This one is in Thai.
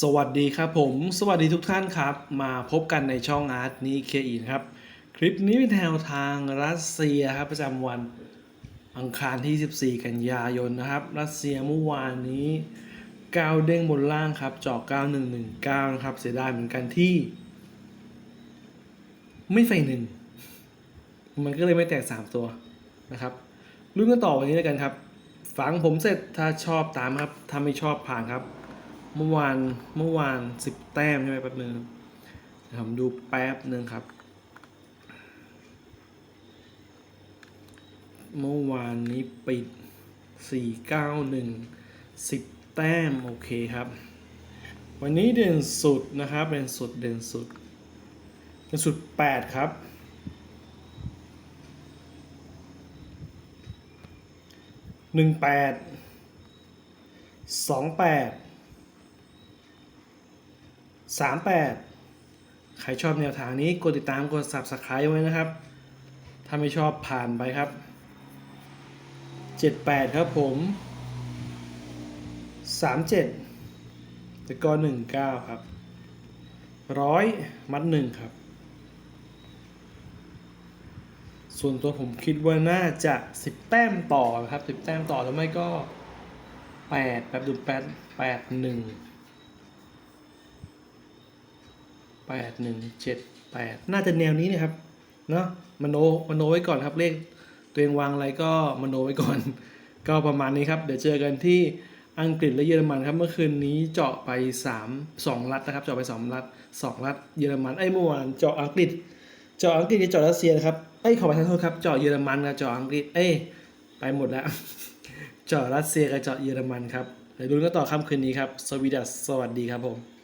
สวัสดีครับผม สวัสดีทุกท่านครับ มาพบกันในช่องอาร์ตนี้เคอีนครับ คลิปนี้เป็นแนวทางรัสเซียครับประจำวันอังคารที่ 14 กันยายนนะครับ รัสเซียเมื่อวานนี้ก้าวเด้งบนล่างครับเจาะ9119 นะครับ เสียดายเหมือนกันที่ ไม่ไฟหนึ่ง มันก็เลยไม่แตก 3 ตัวนะครับลุ้นกันต่อวันนี้แล้วกันครับฟังผมเสร็จถ้าชอบตามครับถ้าไม่ชอบผ่านครับ เมื่อวานเมื่อวานสิบแต้มใช่ไหมแป๊บนึงผมดูแป๊บนึงครับ เมื่อวานนี้ปิดสี่เก้าหนึ่งสิบแต้ม โอเคครับ วันนี้เด่นสุดนะครับเด่นสุดเด่นสุดเด่นสุดแปดครับหนึ่งแปดสองแปด สามแปดใครชอบแนวทางนี้กดติดตามกด subscribe ไว้นะครับ ถ้าไม่ชอบผ่านไปครับเจ็ดแปดครับผมสามเจ็ดแล้วก็หนึ่งเก้าครับร้อยมัดหนึ่งครับ ส่วนตัวผมคิดว่าน่าจะ10แต้มต่อนะครับ10แต้มต่อแล้วไม่ก็8แบบดู8 8 1 8 1 7 8 น่าจะแนวนี้นะครับเนาะมโนมโนไว้ก่อนครับเลขตัวเองวางอะไรก็มโนไว้ก่อน ก็ประมาณนี้ครับ เดี๋ยวเจอกันที่อังกฤษและเยอรมันครับเมื่อคืนนี้เจาะไป 3 2รัฐนะครับเจาะไป2รัฐ2รัฐเยอรมันไอ้เมื่อวานเจาะอังกฤษ เจาะอังกฤษกับเจาะรัสเซียครับเอ้ขอประทานโทษครับเจาะเยอรมันกับเจาะอังกฤษเอ้ยไปหมดแล้ว เจาะรัสเซียกับเจาะเยอรมันครับเดี๋ยวดูกันต่อค่ำคืนนี้ครับสวีดัสสวัสดีครับผม